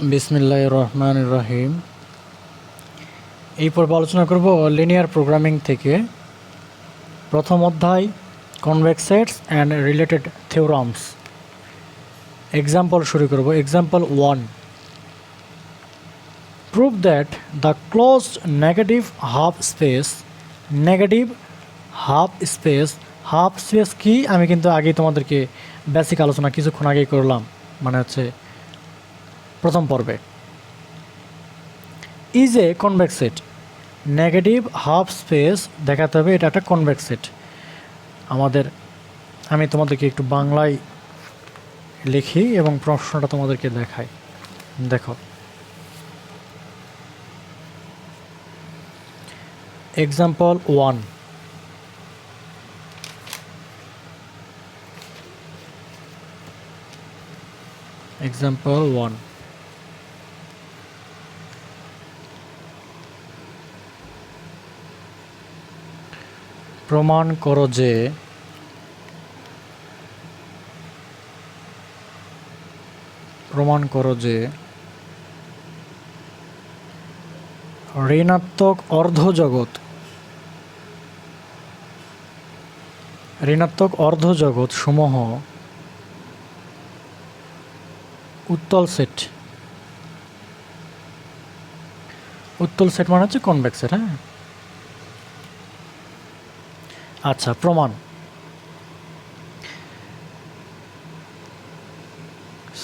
বিসমিল্লাহ রহমান রহিম এই পর্বে আলোচনা করব লিনিয়ার প্রোগ্রামিং থেকে। প্রথম অধ্যায় convex sets and related theorems example শুরু করব example one prove that the closed negative half space negative half space half space কি? আমি কিন্তু আগেই তোমাদেরকে বেসিক আলোচনা কিছুক্ষণ আগেই করলাম। মানে হচ্ছে প্রথম পর্বে। Is a convex set negative half space দেখাতে হবে, এটা একটা কনভেক্স সেট আমাদের, আমি তোমাদেরকে একটু বাংলায় লিখি এবং প্রশ্নটা তোমাদেরকে দেখাই। দেখো। এক্সাম্পল ওয়ান এক্সাম্পল ওয়ান প্রমাণ করো যে প্রমাণ করো যে ঋণাত্মক অর্ধজগৎ ঋণাত্মক অর্ধজগৎ সমূহ উত্তল সেট। উত্তল সেট মানে হচ্ছে কনভেক্স সেট হ্যাঁ? আচ্ছা প্রমাণ।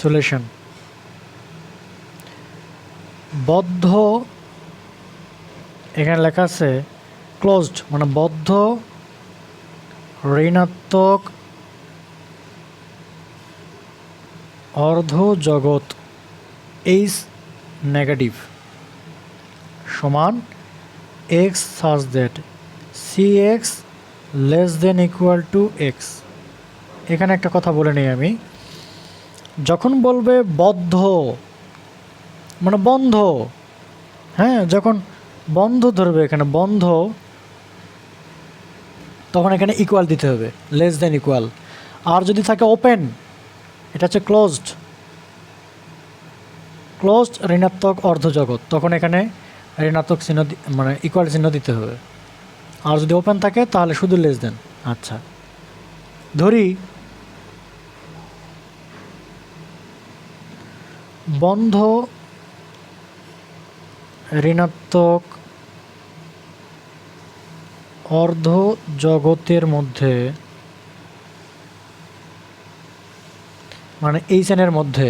সলিউশন বদ্ধ, এখানে লেখা আছে ক্লোজড মানে বদ্ধ, ঋণাত্মক, অর্ধ জগৎ এইস নেগেটিভ সমান x such that c x less than equal to x এখানে একটা কথা বলে নিই আমি। যখন বলবে বদ্ধ মানে বন্ধ হ্যাঁ যখন বন্ধ ধরবে এখানে, বন্ধ, তখন এখানে ইকুয়াল দিতে হবে লেস দেন ইকুয়াল আর যদি থাকে ওপেন এটা হচ্ছে ক্লোজড ক্লোজড ঋণাত্মক অর্ধজগৎ তখন এখানে ঋণাত্মক চিহ্ন মানে ইকুয়াল চিহ্ন দিতে হবে। আর যদি ওপেন থাকে, তাহলে শুধু লেস দেন। আচ্ছা। ধরি, বন্ধ ঋণাত্মক অর্ধ জগতের মধ্যে মানে এই চেনের মধ্যে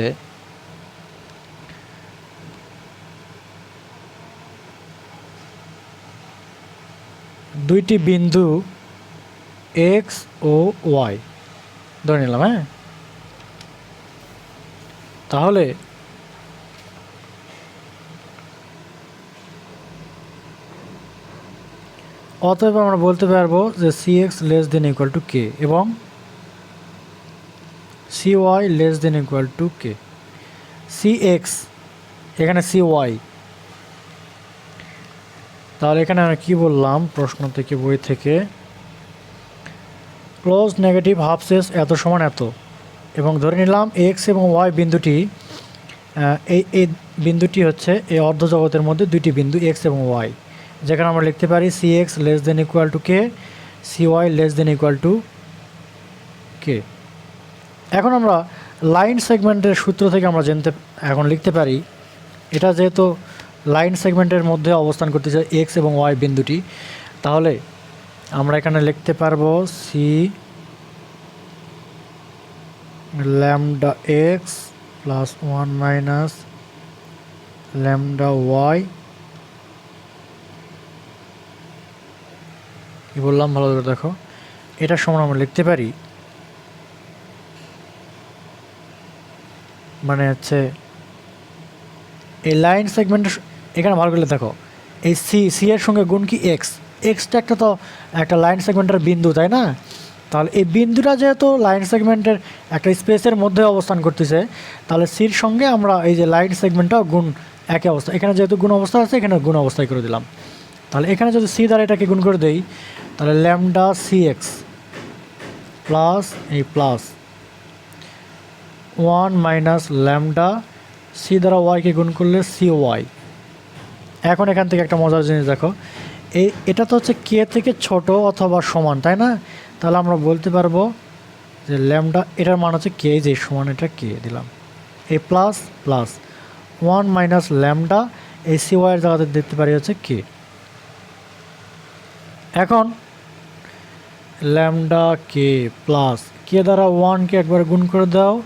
দুইটি বিন্দু এক্স ও ওয়াই ধরে নিলাম হ্যাঁ? তাহলে অতএব আমরা বলতে পারব যে c x less than equal to k এবং c y less than equal to k c x এখানে সি ওয়াই তাহলে এখানে আমরা কী বললাম? প্রশ্ন থেকে, বই থেকে। ক্লোজ নেগেটিভ হাফ শেষ এত সমান এত। এবং ধরে নিলাম এক্স এবং ওয়াই বিন্দুটি এই এই বিন্দুটি হচ্ছে এই অর্ধজগতের মধ্যে দুইটি বিন্দু এক্স এবং ওয়াই যেখানে আমরা লিখতে পারি c x less than equal to k c y less than equal to k এখন আমরা লাইন সেগমেন্টের সূত্র থেকে আমরা জানতে, এখন লিখতে পারি, এটা যেহেতু লাইন সেগমেন্টের মধ্যে অবস্থান করতে করতেছে এক্স এবং ওয়াই বিন্দুটি। তাহলে আমরা এখানে লিখতে পারব c lambda x plus one minus lambda y কি বললাম? ভালো করে দেখো। এটার সমান আমরা লিখতে পারি। মানে হচ্ছে, এই লাইন সেগমেন্টের এখানে ভালো করে দেখো, এই সি সি এর সঙ্গে গুণ কি এক্স এক্সটা একটা তো একটা লাইন সেগমেন্টের বিন্দু, তাই না? তাহলে এই বিন্দুটা যেহেতু লাইন সেগমেন্টের একটা স্পেসের মধ্যে অবস্থান করতেছে, তাহলে সির সঙ্গে আমরা এই যে লাইন সেগমেন্টটাও গুণ একই অবস্থা। এখানে যেহেতু গুণ অবস্থা আছে, এখানে গুণ অবস্থায় করে দিলাম। তাহলে এখানে যদি সি দ্বারা এটাকে গুণ করে দেই, তাহলে ল্যামডা সি এক্স প্লাস এই plus one minus lambda c দ্বারা ওয়াইকে গুণ করলে সি ওয়াই এখন এখান থেকে একটা মজার জিনিস দেখো। এই এটা তো হচ্ছে কে থেকে ছোট অথবা সমান, তাই না? তাহলে আমরা বলতে পারব যে ল্যামডা, এটার মান হচ্ছে কে, যে সমান এটা কে, দিলাম। A plus plus, one minus lambda, এই সি ওয়াইয়ের জায়গাতে দেখতে পারি হচ্ছে কে। এখন, ল্যামডা কে প্লাস, কে দ্বারা ওয়ানকে একবার গুণ করে দাও,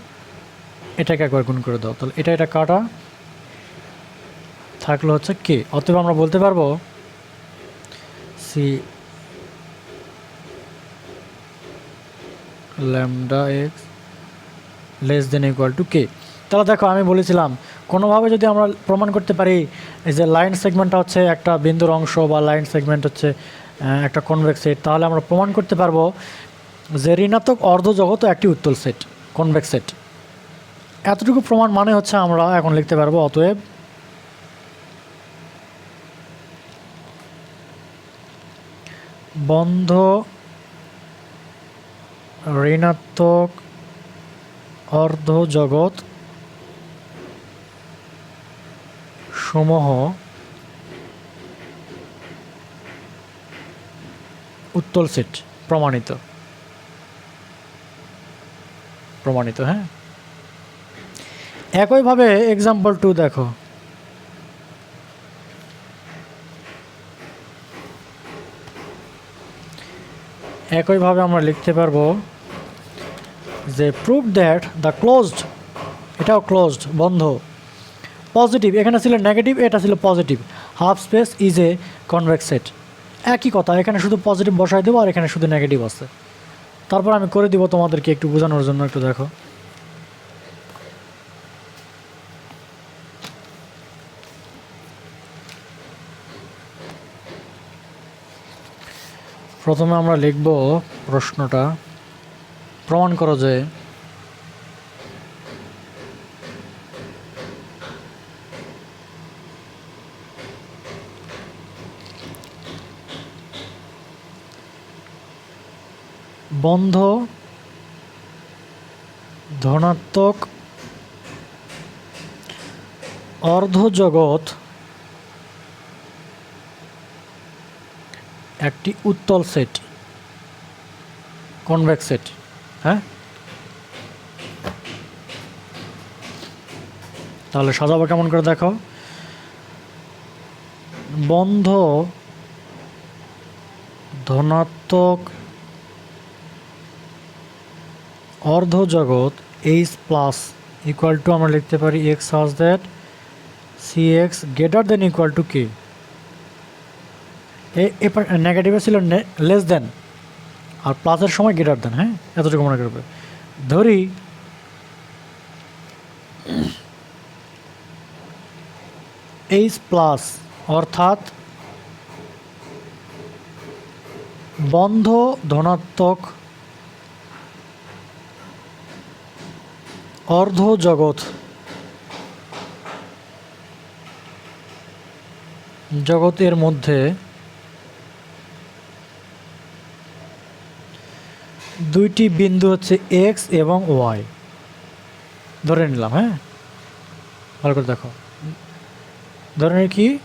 এটাকে একবার গুণ করে দাও। তাহলে এটা এটা কাটা। থাকল হচ্ছে কে? অতএব আমরা বলতে পারব c lambda x less than equal to k তাহলে দেখো, আমি বলেছিলাম, কোনোভাবে যদি আমরা প্রমাণ করতে পারি, এই যে লাইন সেগমেন্টটা হচ্ছে একটা বিন্দুর অংশ বা লাইন সেগমেন্ট হচ্ছে একটা কনভেক্স সেট, তাহলে আমরা প্রমাণ করতে পারব যে ঋণাত্মক অর্ধজগৎ একটি উত্তল সেট, কনভেক্স সেট। এতটুকু প্রমাণ মানে হচ্ছে আমরা এখন লিখতে পারব, অতএব বন্ধ ঋণাত্মক অর্ধ জগৎ সমূহ উত্তল সেট প্রমাণিত। প্রমাণিত হ্যাঁ? একইভাবে এক্সাম্পল টু দেখো। একইভাবে আমরা লিখতে পারব যে প্রুভ দ্যাট দ্য ক্লোজড এটাও ক্লোজড বন্ধ পজিটিভ এখানে ছিল নেগেটিভ এটা ছিল positive half space is a convex set একই কথা, এখানে শুধু পজিটিভ বসাই দেবো আর এখানে শুধু নেগেটিভ আছে। তারপর আমি করে দিব তোমাদেরকে একটু বোঝানোর জন্য, একটু দেখো। প্রথমে আমরা লিখব প্রশ্নটা। প্রমাণ করো যে বন্ধ ধনাত্মক অর্ধজগৎ একটি উত্তল সেট কনভেক্স সেট হ্যাঁ? তাহলে সাজাবো কেমন করে দেখো? বন্ধ, ধনাত্মক, অর্ধ অর্ধজগৎ এইচ প্লাস ইকুয়াল টু আমরা লিখতে পারি x such that c x greater than equal to k এ নেগেটিভে ছিল লেস দেন আর প্লাসের সময় গ্রেটার দেন হ্যাঁ? এতটুকু মনে করবে। ধরি এইচ প্লাস অর্থাৎ বন্ধ ধনাত্মক অর্ধ জগৎ, জগতের মধ্যে দুইটি বিন্দু হচ্ছে এক্স এবং ওয়াই। ধরে নিলাম হ্যাঁ? ভালো করে দেখো। ধরে নিই কি?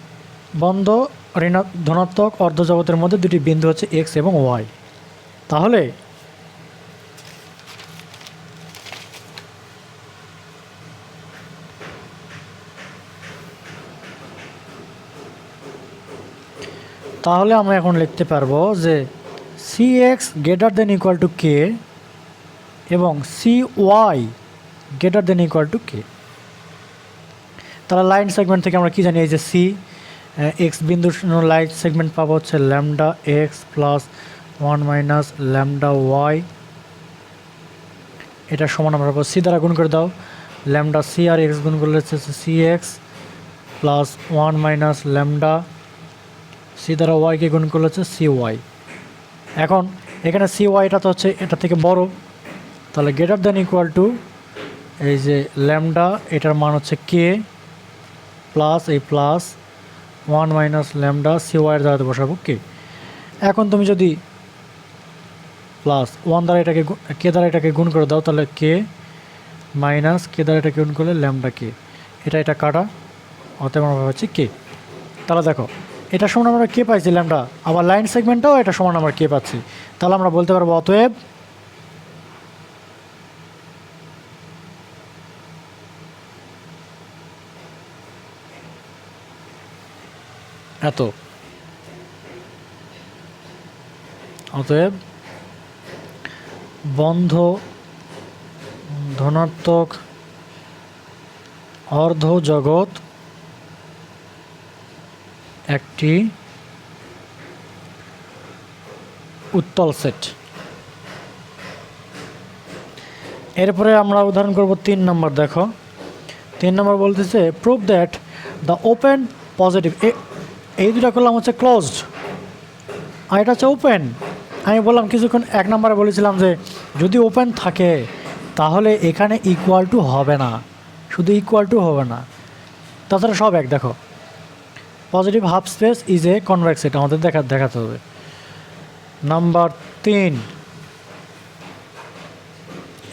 বন্ধ, ঋণা, ধনাত্মক অর্ধজগতের মধ্যে দুটি বিন্দু হচ্ছে এক্স এবং ওয়াই। তাহলে তাহলে আমরা এখন লিখতে পারব যে c x greater than equal to k এবং c y greater than equal to k তাহলে লাইন সেগমেন্ট থেকে আমরা কী জানি, এই যে সি এক্স বিন্দু লাইন সেগমেন্ট পাবো হচ্ছে lambda x plus one minus lambda y এটা সমান আমরা পাবো সি দ্বারা গুণ করে দাও। ল্যামডা সি আর এক্স গুণ করলে হচ্ছে c x plus one minus lambda c দ্বারা ওয়াইকে গুণ করলে হচ্ছে সি ওয়াই এখন এখানে সি ওয়াইটা তো হচ্ছে এটা থেকে বড়। তাহলে গ্রেটার দেন ইকুয়াল টু এই যে ল্যামডা এটার মান হচ্ছে কে প্লাস এই plus one minus lambda c ওয়াইয়ের দ্বারাতে বসাবো কে এখন তুমি যদি প্লাস ওয়ান দ্বারা এটাকে কে দ্বারা এটাকে গুণ করে দাও, তাহলে কে মাইনাস কে দ্বারা এটাকে গুণ করলে ল্যামডা কে এটা এটা কাটা, অতএব আমরা কে তাহলে দেখো এটা সমান আমরা কে পাইছি ল্যামডা? আবার লাইন সেগমেন্টটাও এটা সমান আমরা কে পাচ্ছি। তাহলে আমরা বলতে পারব অতএব এত। অতএব বন্ধ, ধনাত্মক, অর্ধ জগৎ একটি উত্তল সেট এরপরে আমরা উদাহরণ করব তিন নম্বর, দেখো। তিন নম্বর বলতেছে prove that the open positive এই দুটা করলাম হচ্ছে ক্লোজড আর এটা হচ্ছে ওপেন আমি বললাম কিছুক্ষণ, এক নম্বরে বলেছিলাম যে, যদি ওপেন থাকে, তাহলে এখানে ইকুয়াল টু হবে না। শুধু ইকুয়াল টু হবে না। তাছাড়া সব এক, দেখো। Positive half space is a convex এটা আমাদের দেখা, দেখাতে হবে। নাম্বার তিন।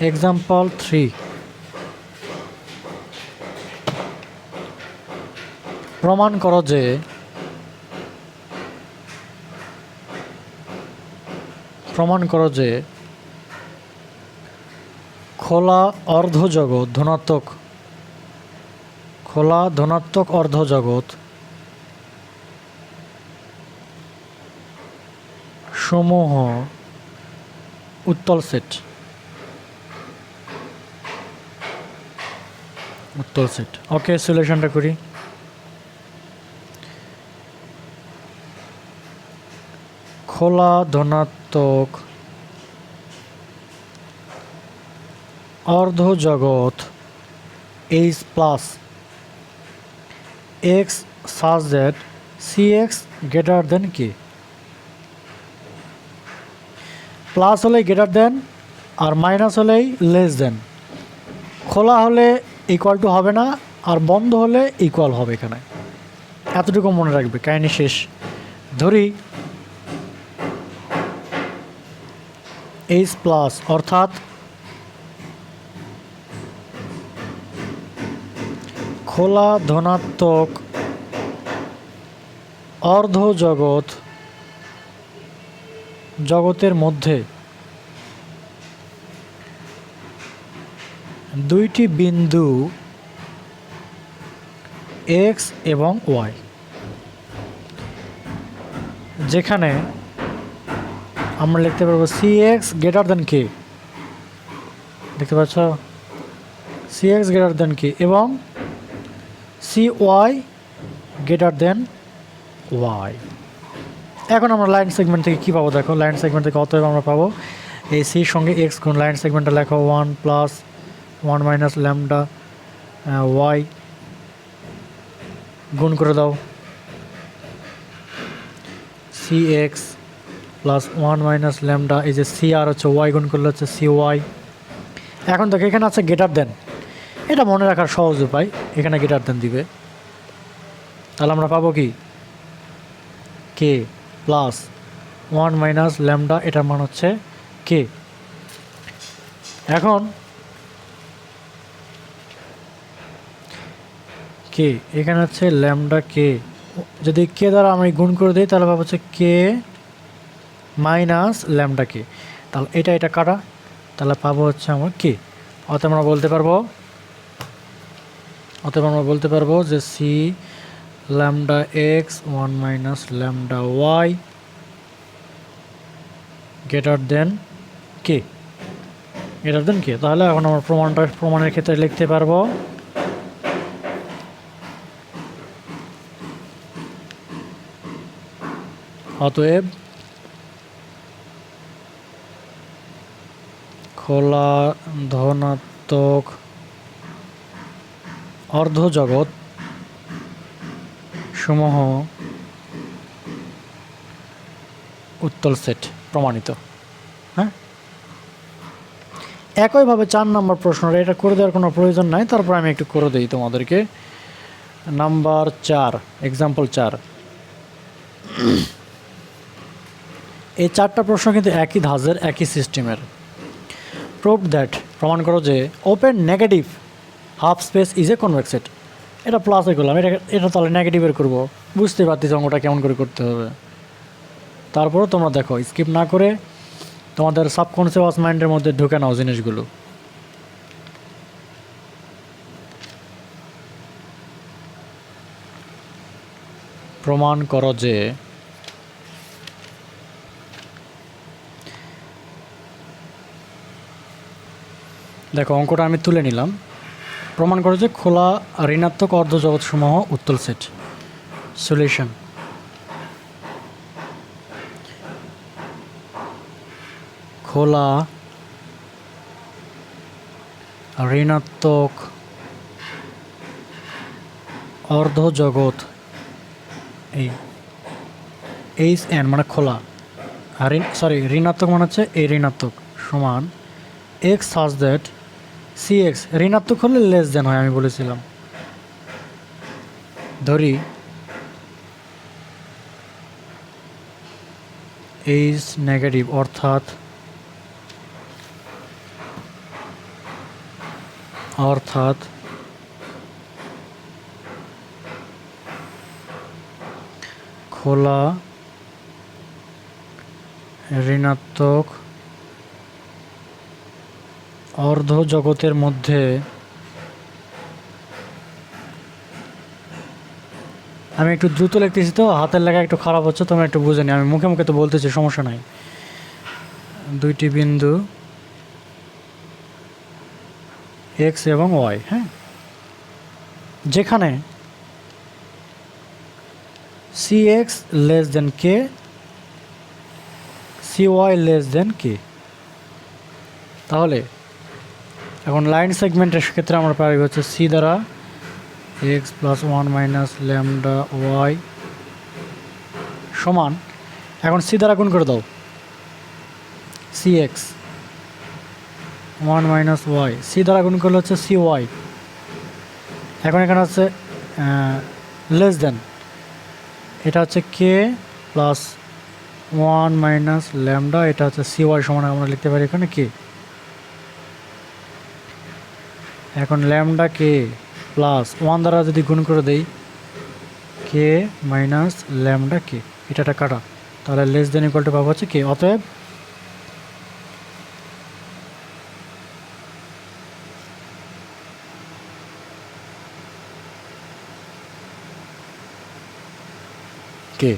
এক্সাম্পল থ্রি প্রমাণ করো যে প্রমাণ করো যে খোলা অর্ধজগৎ ধনাত্মক, খোলা ধনাত্মক অর্ধজগৎ সমূহ উত্তল সেট। উত্তল সেট। ওকে সলিউশনটা করি। খোলা ধনাত্মক অর্ধ জগৎ H plus x such that c x greater than কি প্লাস হলেই গ্রেটার দেন আর মাইনাস হলেই লেস দেন খোলা হলে ইকুয়াল টু হবে না, আর বন্ধ হলে ইকুয়াল হবে এখানে। এতটুকু মনে রাখবে, কাহিনী শেষ। ধরি এইচ প্লাস অর্থাৎ খোলা ধনাত্মক অর্ধ জগৎ জগতের মধ্যে দুইটি বিন্দু এক্স এবং ওয়াই যেখানে আমরা লিখতে পারব c x greater than k দেখতে পাচ্ছ? C x greater than k এবং c y greater than y এখন আমরা লাইন সেগমেন্ট থেকে কী পাবো? দেখো লাইন সেগমেন্ট থেকে অতএব আমরা পাবো এই সির সঙ্গে এক্স গুণ। লাইন সেগমেন্টটা লেখো one plus one minus lambda y গুণ করে দাও। C x plus one minus lambda এই যে সি আর হচ্ছে ওয়াই গুণ করলে হচ্ছে সি ওয়াই এখন দেখো, এখানে আছে গেটার দেন এটা মনে রাখার সহজ উপায়, এখানে গেটার দেন দিবে। তাহলে আমরা পাবো কি? K plus one minus lambda, এটার মান হচ্ছে কে? এখন কে? এখানে হচ্ছে ল্যামডা কে। যদি কে দ্বারা আমি গুণ করে দিই, তাহলে পাবো হচ্ছে কে মাইনাস ল্যামডা কে। তাহলে এটা এটা কাটা, তাহলে পাবো হচ্ছে আমার কে। অতএব আমরা বলতে পারব, অতএব আমরা বলতে পারব যে c lambda x one minus lambda y greater than k greater than k তাহলে এখন আমরা প্রমাণটা, প্রমাণের ক্ষেত্রে লিখতে পারব। অতএব খোলা ধনাত্মক অর্ধজগৎ সমূহ উত্তল সেট প্রমাণিত। হ্যাঁ? একইভাবে চার নম্বর প্রশ্নটা, এটা করে দেওয়ার কোনো প্রয়োজন নাই, তারপর আমি একটু করে দিই তোমাদেরকে। নাম্বার চার এক্সাম্পল চার। এই চারটা প্রশ্ন কিন্তু একই ধাজের একই সিস্টেমের প্রুভ দ্যাট প্রমাণ করো যে open negative half space is a convex set এটা প্লাসে করলাম, এটা এটা তাহলে নেগেটিভের করব। বুঝতে পারতেছি অঙ্কটা কেমন করে করতে হবে। তারপরও তোমরা দেখো স্কিপ না করে তোমাদের সাবকনসিয়াস মাইন্ডের মধ্যে ঢুকে নাও জিনিসগুলো। প্রমাণ করো যে দেখো অঙ্কটা আমি তুলে নিলাম। প্রমাণ করে যে খোলা ঋণাত্মক অর্ধজগৎসমূহ উত্তল সেট। সলিউশন খোলা ঋণাত্মক অর্ধজগৎ, এই এইচ এন মানে খোলা। আর সরি ঋণাত্মক মানে হচ্ছে এই ঋণাত্মক সমান x such that C x ঋণাত্মক হলে লেস দেন হয়, আমি বলেছিলাম। ধরি এইচ নেগেটিভ অর্থাৎ অর্থাৎ, খোলা, ঋণাত্মক অর্ধ জগতের মধ্যে আমি একটু দ্রুত লিখতেছি তো, হাতের লেখা একটু খারাপ হচ্ছে, তোমরা একটু বুঝে নি আমি মুখে মুখে তো বলতেছি, সমস্যা নাই। দুইটি বিন্দু এক্স এবং ওয়াই হ্যাঁ? যেখানে c x less than k c y less than k তাহলে এখন লাইন সেগমেন্টের ক্ষেত্রে আমরা পাই হচ্ছে সি দ্বারা x plus one minus lambda y সমান। এখন সি দ্বারা গুণ করে দাও। C x one minus y. C দ্বারা গুণ করলে হচ্ছে সি ওয়াই। এখন এখানে হচ্ছে লেস দেন এটা হচ্ছে k plus one minus lambda, এটা হচ্ছে সি ওয়াই সমান আমরা লিখতে পারি এখানে কে। এখন ল্যামডা কে প্লাস ওয়ান দ্বারা যদি গুণ করে দেই, কে মাইনাস ল্যামডা কে? এটা একটা কাটা। তাহলে লেস দেন ইকুয়াল টু পাবো হচ্ছে কে? অতএব কে?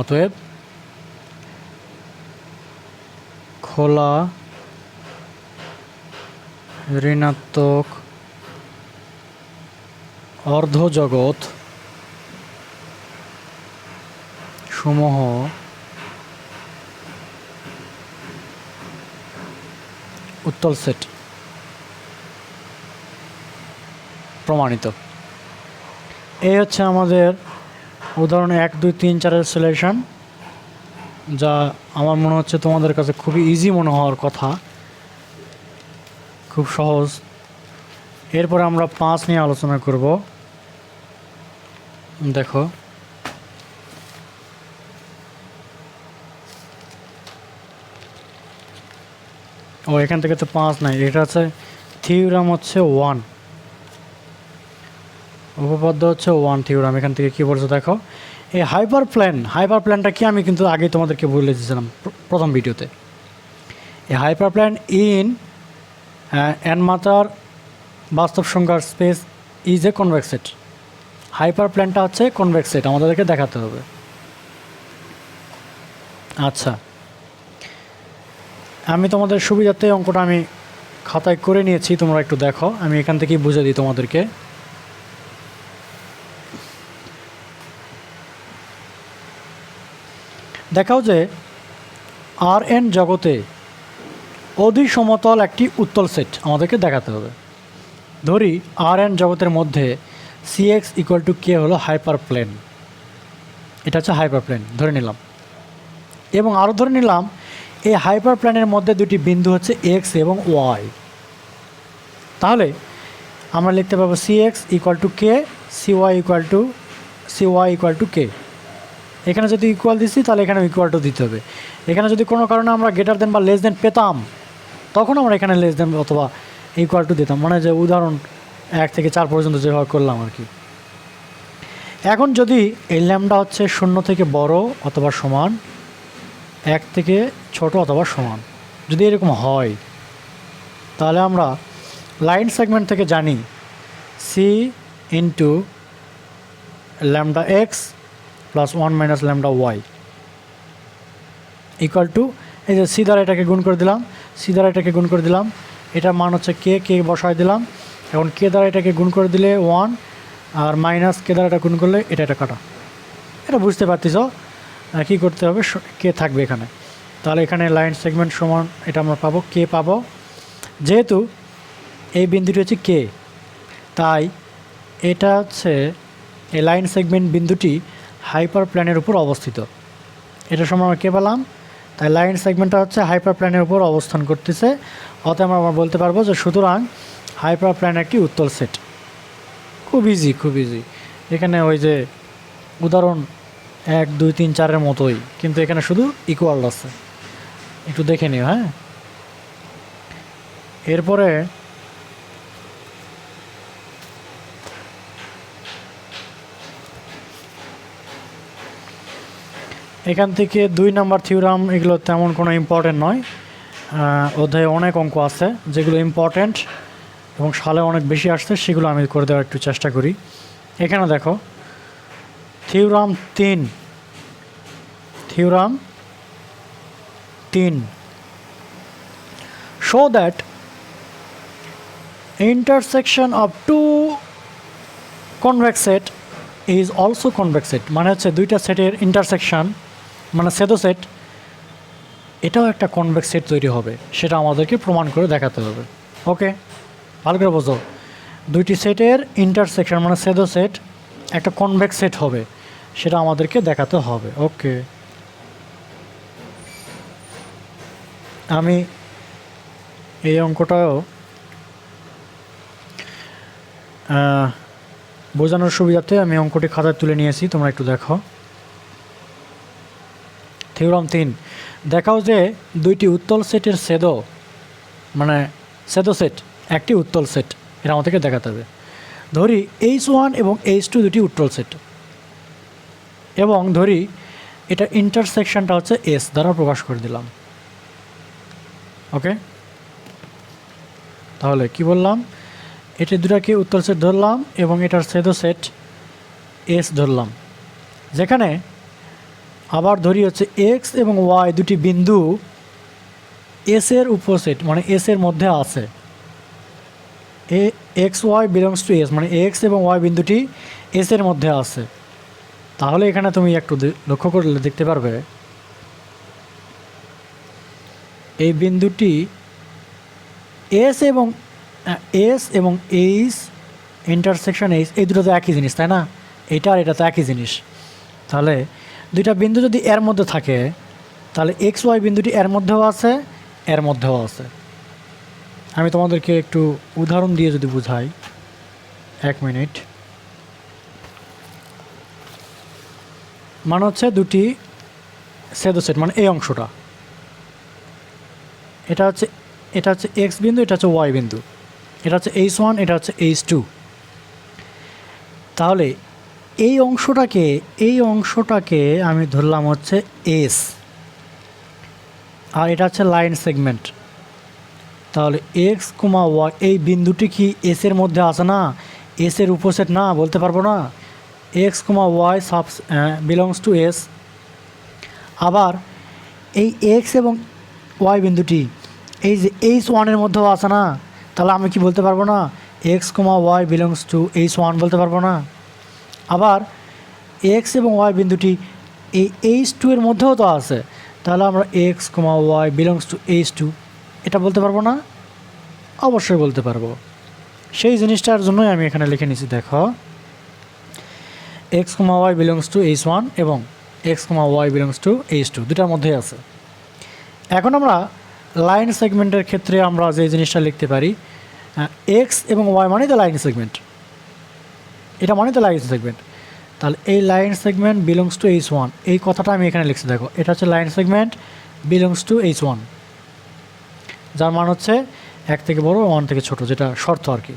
অতএব খোলা, ঋণাত্মক, অর্ধজগৎ সমূহ উত্তল সেট প্রমাণিত। এই হচ্ছে আমাদের উদাহরণ এক, দুই, তিন, চারের সলিউশন যা আমার মনে হচ্ছে তোমাদের কাছে খুবই ইজি মনে হওয়ার কথা। খুব সহজ। এরপরে আমরা পাঁচ নিয়ে আলোচনা করব। দেখো। ও, এখান থেকে তো পাঁচ নাই। এটা হচ্ছে থিওরাম হচ্ছে ওয়ান উপপাদ্য হচ্ছে ওয়ান থিওরাম। এখান থেকে কী বলছে দেখো? এই হাইপার প্ল্যান, হাইপার প্ল্যানটা কি আমি কিন্তু আগেই তোমাদেরকে বলে দিয়েছিলাম প্রথম ভিডিওতে। এই হাইপার প্ল্যান ইন অ্যান মাতার বাস্তব সংখ্যার space is a convex set hyper প্ল্যানটা হচ্ছে কনভেক্সেট আমাদেরকে দেখাতে হবে। আচ্ছা। আমি তোমাদের সুবিধার্থে অঙ্কটা আমি খাতায় করে নিয়েছি, তোমরা একটু দেখো, আমি এখান থেকেই বুঝে দিই তোমাদেরকে। দেখাও যে আর এন জগতে অধি সমতল একটি উত্তল সেট আমাদেরকে দেখাতে হবে। ধরি আর এন জগতের মধ্যে c x equal to k হলো হাইপার প্লেন এটা হচ্ছে হাইপার প্লেন ধরে নিলাম। এবং আরও ধরে নিলাম, এই হাইপার প্লেনের মধ্যে দুটি বিন্দু হচ্ছে এক্স এবং ওয়াই তাহলে আমরা লিখতে পারব c x equal to k c y equal to c y equal to k এখানে যদি ইকুয়াল দিচ্ছি তাহলে এখানে ইকুয়াল টু দিতে হবে। এখানে যদি কোনো কারণে আমরা গ্রেটার দেন বা লেস দেন পেতাম, তখন আমরা এখানে লেস দেন অথবা ইকুয়াল টু দিতাম। মানে যে উদাহরণ এক থেকে চার পর্যন্ত যেভাবে করলাম আর কি। এখন যদি এই ল্যামডা হচ্ছে শূন্য থেকে বড় অথবা সমান, এক থেকে ছোট অথবা সমান, যদি এরকম হয়, তাহলে আমরা লাইন সেগমেন্ট থেকে জানি c into lambda x plus one minus lambda y equal to এই যে সি দ্বারা এটাকে গুণ করে দিলাম সি এটাকে গুণ করে দিলাম, এটার মান হচ্ছে কে কে বসায় দিলাম। এখন কে দ্বারা এটাকে গুণ করে দিলে ওয়ান আর মাইনাস কে দ্বারা এটা গুণ করলে এটা এটা কাটা। এটা বুঝতে পারতিস কী করতে হবে? কে থাকবে এখানে। তাহলে এখানে লাইন সেগমেন্ট সমান এটা আমরা পাবো কে পাবো। যেহেতু এই বিন্দুটি হচ্ছে কে তাই এটা হচ্ছে, এই লাইন সেগমেন্ট বিন্দুটি হাইপার প্ল্যানের উপর অবস্থিত। এটা সময় আমরা কে পেলাম তাই লাইন সেগমেন্টটা হচ্ছে হাইপার প্ল্যানের উপর অবস্থান করতেছে। অতএব আমরা বলতে পারব যে সুতরাং হাইপার প্ল্যান একটি উত্তল সেট। খুব ইজি খুব ইজি এখানে ওই যে উদাহরণ এক, দুই, তিন, চারের মতোই। কিন্তু এখানে শুধু ইকুয়াল আছে। একটু দেখে নিও হ্যাঁ? এরপরে এখান থেকে দুই নাম্বার থিওরাম এগুলো তেমন কোনো ইম্পর্টেন্ট নয়। অধ্যায়ে অনেক অঙ্ক আছে যেগুলো ইম্পর্টেন্ট এবং সালে অনেক বেশি আসছে, সেগুলো আমি করে দেওয়ার একটু চেষ্টা করি। এখানে দেখো, থিওরাম তিন। থিওরাম তিন। Show that two convex set is also convex set মানে হচ্ছে দুইটা সেটের ইন্টারসেকশন মানে সেদো সেট, এটাও একটা কনভেক্স সেট তৈরি হবে, সেটা আমাদেরকে প্রমাণ করে দেখাতে হবে। ওকে? ভালো করে বোঝো। দুইটি সেটের ইন্টারসেকশন মানে সেদো সেট, একটা কনভেক্স সেট হবে, সেটা আমাদেরকে দেখাতে হবে। ওকে? আমি এই অঙ্কটাও বোঝানোর সুবিধাতে আমি অঙ্কটি খাতায় তুলে নিয়েছি, তোমরা একটু দেখো। থিওরাম তিন। দেখাও যে দুইটি উত্তল সেটের সেদো মানে সেদো সেট, একটি উত্তল সেট, এটা আমাদেরকে দেখাতে হবে। ধরি এইচ ওয়ান এবং এইচ টু দুটি উত্তল সেট। এবং ধরি এটা ইন্টারসেকশনটা হচ্ছে এস দ্বারা প্রকাশ করে দিলাম। ওকে তাহলে কি বললাম? এটি দুটাকে উত্তল সেট ধরলাম এবং এটার সেদো সেট এস ধরলাম। যেখানে আবার ধরি হচ্ছে এক্স এবং ওয়াই দুটি বিন্দু এস এর উপসেট মানে এস এর মধ্যে আছে। এ x y belongs to S মানে এক্স এবং ওয়াই বিন্দুটি এস এর মধ্যে আছে। তাহলে এখানে তুমি একটু লক্ষ্য করলে দেখতে পারবে। এই বিন্দুটি এস এবং এস এবং এইচ ইন্টারসেকশন এইচ এই দুটো তো একই জিনিস, তাই না? এটা আর এটা তো একই জিনিস। তাহলে দুইটা বিন্দু যদি এর মধ্যে থাকে, তাহলে এক্স ওয়াই বিন্দুটি এর মধ্যেও আছে, এর মধ্যেও আছে। আমি তোমাদেরকে একটু উদাহরণ দিয়ে যদি বুঝাই। এক মিনিট। মানে হচ্ছে দুটি সেদো সেট মানে এই অংশটা। এটা হচ্ছে এটা হচ্ছে এক্স বিন্দু, এটা হচ্ছে ওয়াই বিন্দু। এটা হচ্ছে এইচ ওয়ান এটা হচ্ছে এইচ টু তাহলে এই অংশটাকে এই অংশটাকে আমি ধরলাম হচ্ছে এস আর এটা হচ্ছে লাইন সেগমেন্ট। তাহলে এক্স কুমা ওয়াই এই বিন্দুটি কি এস এর মধ্যে আছে না? এস এর উপসেট না, বলতে পারব না। X comma y sub belongs to S আবার এই এক্স এবং ওয়াই বিন্দুটি, এই যে এইচ ওয়ানের মধ্যেও আছে না? তাহলে আমি কি বলতে পারব না? X comma y belongs to H one বলতে পারব না? আবার এক্স এবং ওয়াই বিন্দুটি এই এইচ টু এর মধ্যেও তো আছে। তাহলে আমরা x comma y belongs to H two এটা বলতে পারব না? অবশ্যই বলতে পারব। সেই জিনিসটার জন্যই আমি এখানে লিখে নিছি দেখো। X comma y belongs to H one এবং x comma y belongs to H two দুটার মধ্যেই আছে। এখন আমরা লাইন সেগমেন্টের ক্ষেত্রে আমরা যে জিনিসটা লিখতে পারি এক্স এবং ওয়াই মানে দ্য লাইন সেগমেন্ট এটা মানে তো লাইন সেগমেন্ট তাহলে এই line segment belongs to H one এই কথাটা আমি এখানে লিখছি, দেখো। এটা হচ্ছে line segment belongs to H one যার মান হচ্ছে এক থেকে বড় ওয়ান থেকে ছোট, যেটা শর্ত আর কি।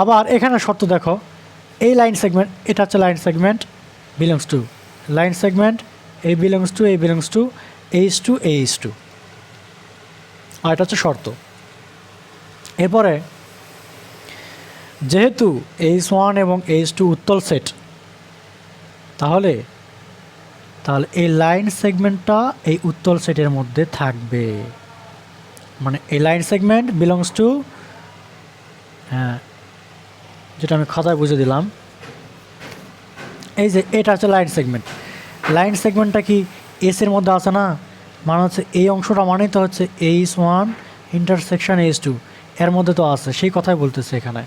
আবার এখানে শর্ত দেখো, এই লাইন সেগমেন্ট এটা হচ্ছে line segment belongs to line segment এই বিলংস টু এই belongs to H two H two আর এটা হচ্ছে শর্ত। এরপরে যেহেতু এইচ ওয়ান এবং এইচ টু উত্তল সেট তাহলে তাহলে এই লাইন সেগমেন্টটা এই উত্তল সেটের মধ্যে থাকবে। মানে এই লাইন সেগমেন্ট বিলংস টু হ্যাঁ যেটা আমি খাতায় বুঝে দিলাম। এই যে এটা হচ্ছে লাইন সেগমেন্ট লাইন সেগমেন্টটা কি এস এর মধ্যে আছে না? মানে হচ্ছে এই অংশটা মানেই তো হচ্ছে H one intersection H two এর মধ্যে তো আছে, সেই কথাই বলতেছে এখানে।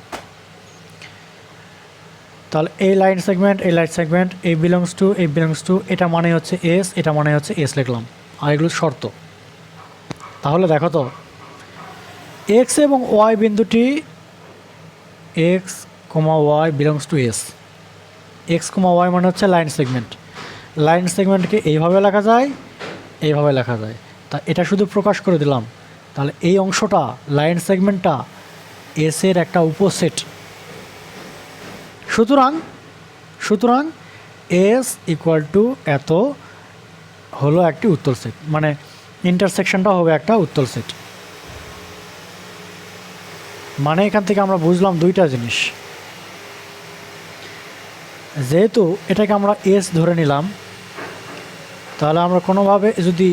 তাহলে এই লাইন সেগমেন্ট এই লাইন সেগমেন্ট এই বিলংস টু এই বিলংস টু এটা মানে হচ্ছে এস এটা মানে হচ্ছে এস লিখলাম। আর এগুলো শর্ত। তাহলে দেখো তো এক্স এবং ওয়াই বিন্দুটি x comma y belongs to S x comma y মানে হচ্ছে লাইন সেগমেন্ট। লাইন সেগমেন্টকে এইভাবে লেখা যায়, এইভাবে লেখা যায়। তা এটা শুধু প্রকাশ করে দিলাম। তাহলে এই অংশটা, লাইন সেগমেন্টটা এসের একটা উপসেট। সুতরাং সুতরাং এস ইকুয়াল টু এত হলো একটি উত্তর সেট মানে ইন্টারসেকশনটা হবে একটা উত্তর সেট মানে এখান থেকে আমরা বুঝলাম দুইটা জিনিস। যেহেতু এটাকে আমরা এস ধরে নিলাম, তাহলে আমরা কোনোভাবে যদি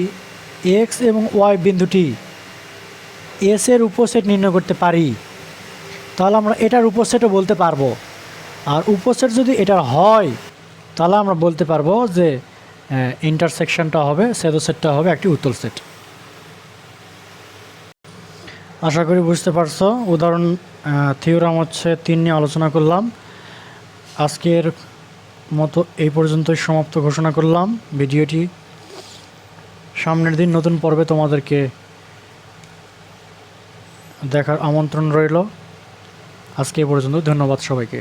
এক্স এবং ওয়াই বিন্দুটি এস এর উপসেট নির্ণয় করতে পারি, তাহলে আমরা এটার উপসেটও বলতে পারব। আর উপসেট যদি এটার হয়, তাহলে আমরা বলতে পারব যে ইন্টারসেকশনটা হবে সেদো সেটটা হবে একটি উত্তর সেট। আশা করি বুঝতে পারছ। উদাহরণ থিওরাম হচ্ছে তিন নিয়ে আলোচনা করলাম। আজকের মতো এই পর্যন্তই সমাপ্ত ঘোষণা করলাম ভিডিওটি। সামনের দিন নতুন পর্বে তোমাদেরকে দেখার আমন্ত্রণ রইল। আজকে এই পর্যন্ত, ধন্যবাদ সবাইকে।